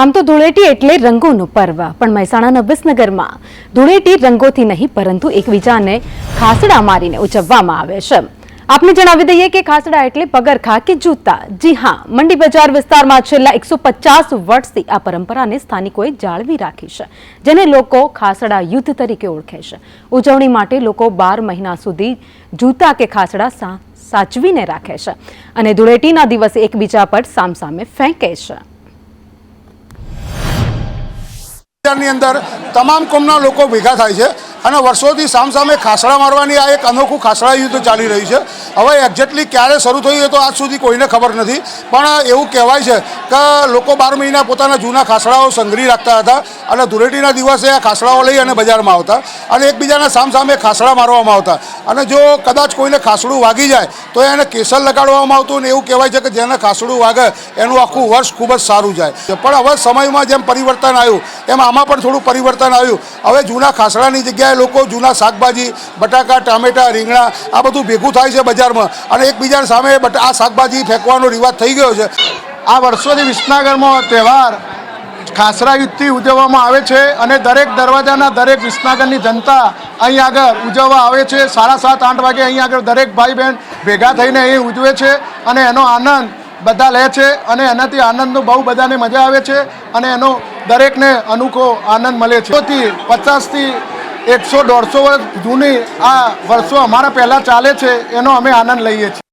આમ તો ધૂળેટી એટલે રંગોનું પર્વ, પણ મહેસાણાના વિસનગરમાં ધૂળેટી રંગોથી નહીં, પરંતુ એકબીજાને ખાસડા મારીને ઉજવવામાં આવે છે. આપને જણાવી દઈએ કે ખાસડા એટલે પગરખા કે જૂતા. જી હા, મંડી બજાર વિસ્તારમાં છેલ્લા એકસો પચાસ વર્ષથી આ પરંપરાને સ્થાનિકોએ જાળવી રાખી છે, જેને લોકો ખાસડા યુદ્ધ તરીકે ઓળખે છે. ઉજવણી માટે લોકો બાર મહિના સુધી જૂતા કે ખાસડા સાચવીને રાખે છે અને ધૂળેટીના દિવસે એકબીજા પર સામસામે ફેંકે છે. ની અંદર તમામ કોમના લોકો ભેગા થાય છે અને વર્ષોથી સામસામે ખાસડા મારવાની આ એક અનોખું ખાસડા યુદ્ધ ચાલી રહ્યું છે. હવે એક્ઝેક્ટલી ક્યારે શરૂ થયું એ તો આજ સુધી કોઈને ખબર નથી. પણ એવું કહેવાય છે કે લોકો બાર મહિના પોતાના જૂના ખાસડાઓ સંઘરી રાખતા હતા અને ધૂળેટીના દિવસે આ ખાસડાઓ લઈ અને બજારમાં આવતા અને એકબીજાના સામસામે ખાસડા મારવામાં આવતા. અને જો કદાચ કોઈને ખાસડું વાગી જાય તો એને કેસર લગાડવામાં આવતું અને એવું કહેવાય છે કે જેને ખાસડું વાગે એનું આખું વર્ષ ખૂબ જ સારું જાય. પણ હવે સમયમાં જેમ પરિવર્તન આવ્યું, એમ આમાં પણ થોડું પરિવર્તન આવ્યું. હવે જૂના ખાસડાની જગ્યાએ લોકો જૂના શાકભાજી, બટાકા, ટામેટા, રીંગણા, આ બધું ભેગું થાય છે બજારમાં. અને એકબીજાની સામે આ શાકભાજી ફેંકવાનો રિવાજ થઈ ગયો છે. આ વર્ષોથી વિસનગરમાં તહેવાર ખાસરા યુદ્ધથી ઉજવવામાં આવે છે અને દરેક દરવાજાના દરેક વિસનગરની જનતા અહીં આગળ ઉજવવા આવે છે. સાડા સાત, આઠ વાગે અહીં આગળ દરેક ભાઈ બહેન ભેગા થઈને અહીં ઉજવે છે અને એનો આનંદ બધા લે છે અને એનાથી આનંદનો બહુ બધાને મજા આવે છે અને એનો દરેકને અનોખો આનંદ મળે છે. પચાસથી એકસો દોઢસો વર્ષ જૂની આ વર્ષો અમારા પહેલાં ચાલે છે, એનો અમે આનંદ લઈએ છીએ.